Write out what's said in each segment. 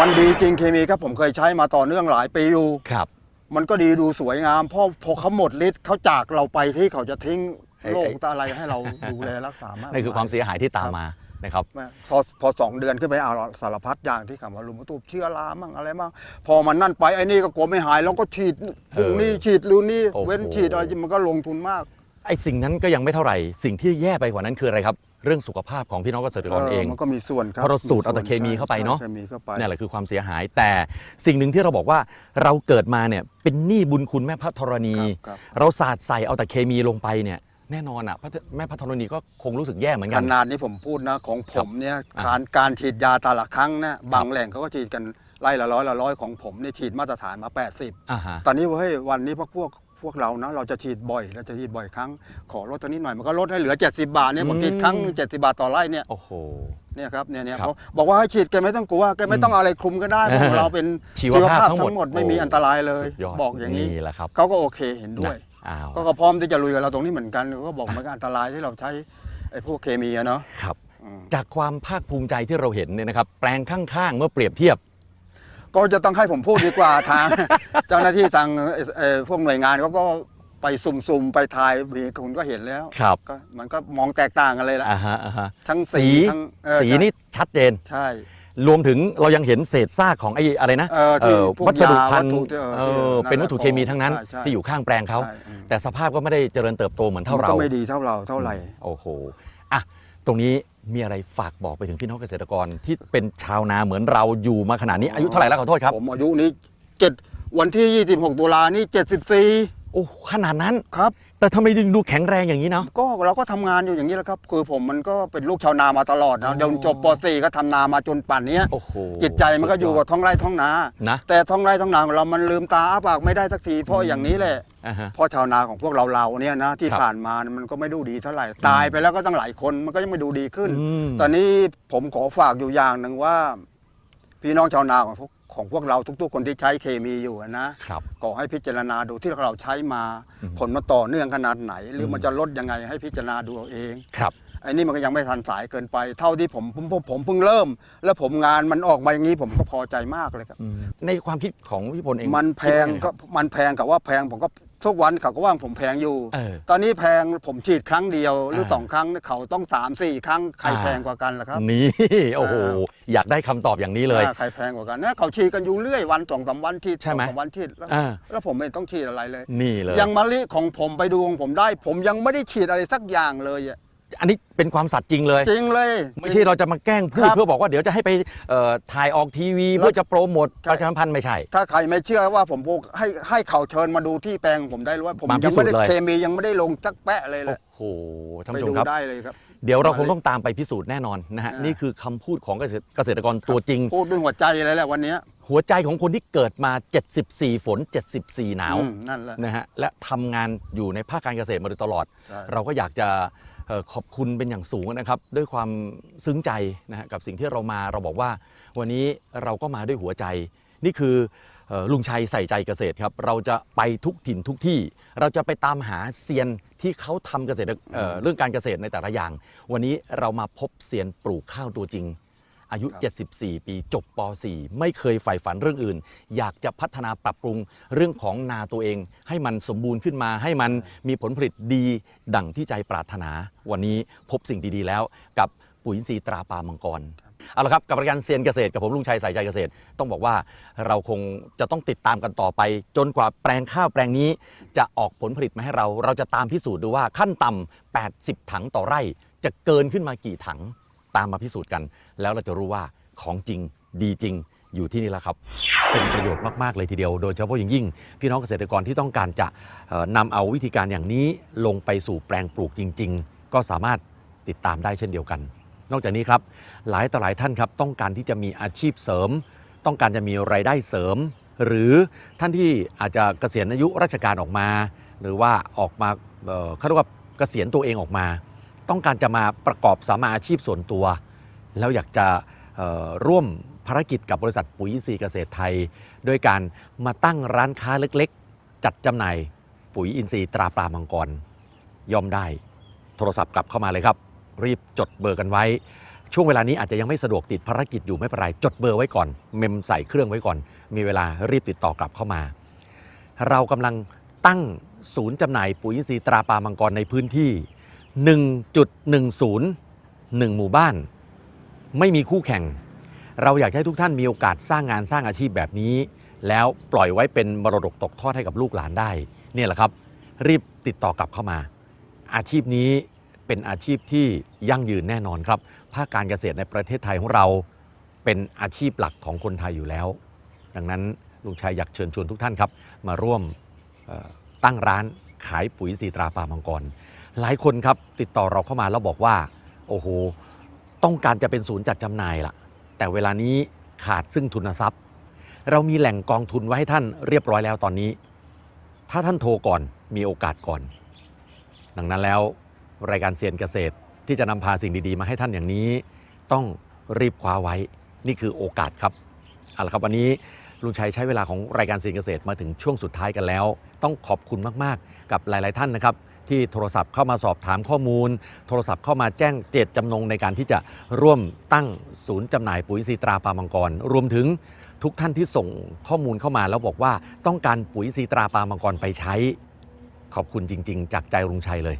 มันดีจริงเคมีครับผมเคยใช้มาต่อเนื่องหลายปีอยู่ ครับ มันก็ดีดูสวยงามเพราะพอเขาหมดฤทธิ์เขาจากเราไปที่เขาจะทิ้งไอ้โรคไอ้ตาอะไรให้เราดูแลรักษามากนั่นคือความเสียหายที่ตามมานะครับ พอพอสองเดือนขึ้นไปเอาสารพัดอย่างที่คำว่าลุมตูบเชื้อรามั่งอะไรมั่งพอมันนั่นไปไอ้นี่ก็กลัวไม่หายแล้วก็ฉีดพรุ่งนี้ฉีดรูนี่โอ้โห เว้นฉีดอะไรมันก็ลงทุนมาก ไอ้สิ่งนั้นก็ยังไม่เท่าไหร่ สิ่งที่แย่ไปกว่านั้นคืออะไรครับ เรื่องสุขภาพของพี่น้องเกษตรกรเองมันก็มีส่วนครับเพราะเราสูดเอาแต่ส่วนเคมีเข้าไปเนอะใช่เคมีเข้าไปนี่แหละคือความเสียหาย แต่สิ่งหนึ่งที่เราบอกว่าเราเกิดมาเนี่ยเป็นหนี้บุญคุณแม่พระธรณีครับครับเราสาดใส่เอาแต่เคมีลงไปเนี่ยแน่นอนอะพระแม่พระธรณีก็คงรู้สึกแย่เหมือนขกันนาดนี้ผมพูดนะของผมเนี่ยอะการการฉีดยาแต่ละครั้งเนี่ยบางแหล่งเขาก็ฉีดกันไล่ละร้อยละร้อยของผมเนี่ยฉีดมาตรฐานมา 80อ่าฮะตอนนี้เฮ้ยวันนี้พวกพวก พวกเรานะเราจะฉีดบ่อยเราจะฉีดบ่อยครั้งขอลดตัวนี้หน่อยมันก็ลดให้เหลือ 70 บาทเนี่ยผมฉีดครั้ง70 บาทต่อไร่เนี่ยโอ้โหเนี่ยครับเนี่ยเนี่ยครับเขาบอกว่าให้ฉีดแกไม่ต้องกลัวแกไม่ต้องเอาอะไรคลุมก็ได้เพราะของเราเป็นชีวภาพทั้งหมดไม่มีอันตรายเลยสุดยอดบอกอย่างนี้นี่แหละครับเขาก็โอเคเห็นด้วยนะอ้าวก็ก็พร้อมที่จะลุยกับเราตรงนี้เหมือนกันก็บอกมันก็อันตรายที่เราใช้ไอ้พวกเคมีอะเนาะครับอืมจากความภาคภูมิใจที่เราเห็นเนี่ยนะครับ แปลงข้างๆ เมื่อเปรียบเทียบ ก็จะต้องให้ผมพูดดีกว่าทาง เจ้าหน้าที่ทางเอ่อเอ่อพวกหน่วยงานเขาก็ไปสุ่มๆ ไปถ่ายมีคุณก็เห็นแล้วครับ ก็มันก็มองแตกต่างกันเลยละอ่าฮะอ่าฮะทั้งสีสีทั้งเออสีใช่นี่ชัดเจน ใช่รวมถึงเรายังเห็นเศษซากของไอ้อะไรนะเออที่เอ่อพวกวัสดุยาพันธุ์วัตถุที่เออเอที่อนั่นเป็นวัตถุเคมีทั้งนั้นใช่ใช่ที่อยู่ข้างแปลงเขา ใช่อืมแต่สภาพก็ไม่ได้เจริญเติบโตเหมือนเท่ามันเรา ก็ไม่ดีเท่าเราเท่าไหร่ โอ้โห อะ ตรงนี้มีอะไรฝากบอกไปถึงพี่น้องเกษตรกรที่เป็นชาวนาเหมือนเราอยู่มาขนาดนี้อายุเท่าไหร่แล้วขอโทษครับ ผมอายุนี้เจ็ดวันที่ 26 ตุลานี่74 โอ้ขนาดนั้นครับ แต่ทำไมดูแข็งแรงอย่างนี้เนาะ ก็เราก็ทำงานอยู่อย่างนี้แหละครับ คือผมมันก็เป็นลูกชาวนามาตลอดอ๋นะอ เดี๋ยวจบป .4 ก็ทำนามาจนป่านเนี้ยโอ้โหจิตใจมันก็อยู่กับท้องไร่ท้องนา นะแต่ท้องไร่ท้องนาของเรามันลืมตาอ้าปากไม่ได้สักทีเพราะอย่างนี้แหละอ่าฮะ เพราะชาวนาของพวกเราเราเนี่ยนะที่ครับผ่านมามันก็ไม่ดูดีเท่าไหร่ตายไปแล้วก็ตั้งหลายคนมันก็ยังไม่ดูดีขึ้น อืม ตอนนี้ผมขอฝากอยู่อย่างหนึ่งว่า พี่น้องชาวนาของพวก ของพวกเราทุกๆ คนที่ใช้เคมีอยู่อะนะครับ ขอให้พิจารณาดูที่เราใช้มา อืม ผลมาต่อเนื่องขนาดไหน หรืออมมันจะลดยังไงให้พิจารณาดูเอาเองครับ ไอ้นี่มันก็ยังไม่ทันสายเกินไป เท่าที่ผมผมผมผมเพิ่งเริ่ม แล้วผมงานมันออกมาอย่างนี้ผมก็พอใจมากเลยครับอืมในความคิดของพี่พลเองมันแพงคิดว่าไก็มันแพงกับว่าแพงผมก็ ทุกวันเขาก็ว่าผมแพงอยู่ เออ ตอนนี้แพงผมฉีดครั้งเดียวหรืออ่าสองครั้งเขาต้องสามสี่ครั้งใครอ่าแพงกว่ากันล่ะครับ นี่ โอ้โห อยากได้คำตอบอย่างนี้เลย อ่าใครแพงกว่ากันนะเขาฉีดกันอยู่เรื่อยวันสองสามวันฉีดใช่ไหมสองสามวันฉีดแล้วอ่า แล้วผมไม่ต้องฉีดอะไรเลย นี่เลย ยังมะลิของผมไปดูของผมได้ ผมยังไม่ได้ฉีดอะไรสักอย่างเลยอะ อันนี้เป็นความสัตย์จริงเลย จริงเลย ไม่ใช่เราจะมาแกล้งพูดครับเพื่อบอกว่าเดี๋ยวจะให้ไปเอ่อถ่ายออกทีวี แล้ว เพื่อจะโปรโมทใช่ประชาสัมพันธ์ไม่ใช่ ถ้าใครไม่เชื่อว่าผมพูดให้ให้เขาเชิญมาดูที่แปลงของผมได้เลยว่าผมมาพิยังสูจไม่น์ได้เลย เคมียังไม่ได้ลงสักแปะเลยแหโอ้ละโหท่านไปผู้ชมดูครับ ได้เลยครับ เดี๋ยวเรามาคงเลยต้องตามไปพิสูจน์แน่นอนนะฮะอ่านี่ นี่คือคำพูดของเกษตรเกษตรกรตัวจริง พูดด้วยหัวใจเลยแหละวันเนี้ยหัวใจของคนที่เกิดมา 74 ฝน 74 หนาวอืมนั่นแหละ นะฮะและทำงานอยู่ในภาคการเกษตรมาโดยตลอด ใช่ เราก็อยากจะเอ่อ ขอบคุณเป็นอย่างสูงนะครับด้วยความซึ้งใจนะฮะกับสิ่งที่เรามาเราบอกว่าวันนี้เราก็มาด้วยหัวใจ นี่คืออลุงชัยใส่ใจเกษตรครับ เราจะไปทุกถิ่นทุกที่ เราจะไปตามหาเซียนที่เขาทำเกษตรเอ่อเรื่องการเกษตรในแต่ละอย่าง วันนี้เรามาพบเซียนปลูกข้าวตัวจริง อายุ 74 ปี จบป .4 ไม่เคยใฝ่ฝันเรื่องอื่น อยากจะพัฒนาปรับปรุงเรื่องของนาตัวเอง ให้มันสมบูรณ์ขึ้นมา ให้มันมีผลผลิตดีดั่งที่ใจปรารถนา วันนี้พบสิ่งดีๆ แล้วกับปุ๋ยอินทรีย์ตราปามังกรเอาละครับกับรายการเซียนเกษตรกับผมลุงชัยสายใจเกษตร ต้องบอกว่าเราคงจะต้องติดตามกันต่อไป จนกว่าแปลงข้าวแปลงนี้ จะออกผลผลิตมาให้เรา เราจะตามพิสูจน์ดูว่าขั้นต่ำ80 ถังต่อไร่ จะเกินขึ้นมากี่ถัง ตามมาพิสูจน์กัน แล้วเราจะรู้ว่าของจริงดีจริงอยู่ที่นี่แหละครับ เป็นประโยชน์มาก ๆ เลยทีเดียว โดยเฉพาะอย่างยิ่ง พี่น้องเกษตรกรที่ต้องการจะเอ่อนำเอาวิธีการอย่างนี้ลงไปสู่แปลงปลูกจริง ๆ ก็สามารถติดตามได้เช่นเดียวกัน นอกจากนี้ครับ หลายต่อหลายท่านครับ ต้องการที่จะมีอาชีพเสริม ต้องการจะมีรายได้เสริม หรือท่านที่อาจจะเกษียณอายุราชการออกมา หรือว่าออกมาเขาเรียกว่าเกษียณตัวเองออกมา ต้องการจะมาประกอบสามาอาชีพส่วนตัว แล้วอยากจะร่วมภารกิจกับบริษัทปุ๋ยอินทรีย์เกษตรไทย โดยการมาตั้งร้านค้าเล็กๆ จัดจำหน่ายปุ๋ยอินทรีย์ตราปลามังกรย่อมได้ โทรศัพท์กลับเข้ามาเลยครับ รีบจดเบอร์กันไว้ ช่วงเวลานี้อาจจะยังไม่สะดวกติดภารกิจอยู่ไม่เป็นไรจดเบอร์ไว้ก่อน เมมใส่เครื่องไว้ก่อน มีเวลารีบติดต่อกลับเข้ามา เรากำลังตั้งศูนย์จำหน่ายปุ๋ยอินทรีย์ตราปลามังกรในพื้นที่ 1.10 1 หมู่บ้าน ไม่มีคู่แข่ง เราอยากให้ทุกท่านมีโอกาสสร้างงานสร้างอาชีพแบบนี้ แล้วปล่อยไว้เป็นมรดกตกทอดให้กับลูกหลานได้ เนี่ยแหละครับ รีบติดต่อกลับเข้ามา อาชีพนี้เป็นอาชีพที่ยั่งยืนแน่นอนครับ ภาคการเกษตรในประเทศไทยของเราเป็นอาชีพหลักของคนไทยอยู่แล้ว ดังนั้นลุงชัยอยากเชิญชวนทุกท่านครับ มาร่วมตั้งร้าน ขายปุ๋ยสีตราปลามังกร หลายคนครับติดต่อเราเข้ามาแล้วบอกว่า โอ้โห ต้องการจะเป็นศูนย์จัดจำหน่ายล่ะแต่เวลานี้ขาดซึ่งทุนทรัพย์ เรามีแหล่งกองทุนไว้ให้ท่านเรียบร้อยแล้วตอนนี้ ถ้าท่านโทรก่อนมีโอกาสก่อน ดังนั้นแล้วรายการเซียนเกษตรที่จะนำพาสิ่งดีๆ มาให้ท่านอย่างนี้ ต้องรีบคว้าไว้นี่คือโอกาสครับเอาละครับวันนี้ ลุงชัยใช้เวลาของรายการเซียนเกษตรมาถึงช่วงสุดท้ายกันแล้ว ต้องขอบคุณมาก ๆ กับหลาย ๆ ท่านนะครับ ที่โทรศัพท์เข้ามาสอบถามข้อมูล โทรศัพท์เข้ามาแจ้งเจตจำนงในการที่จะร่วมตั้งศูนย์จำหน่ายปุ๋ยอินทรีตราปลามังกร รวมถึงทุกท่านที่ส่งข้อมูลเข้ามาแล้วบอกว่าต้องการปุ๋ยอินทรีตราปลามังกรไปใช้ ขอบคุณจริง ๆ จากใจลุงชัยเลย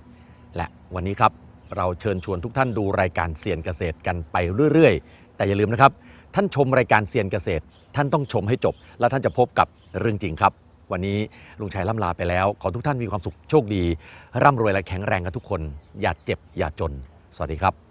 และวันนี้ครับเราเชิญชวนทุกท่านดูรายการเซียนเกษตรกันไปเรื่อย ๆ แต่อย่าลืมนะครับ ท่านชมรายการเซียนเกษตร ท่านต้องชมให้จบ แล้วท่านจะพบกับเรื่องจริงครับ วันนี้ลุงชัยล่ำลาไปแล้ว ขอทุกท่านมีความสุขโชคดี ร่ำรวยและแข็งแรงกันทุกคน อย่าเจ็บอย่าจน สวัสดีครับ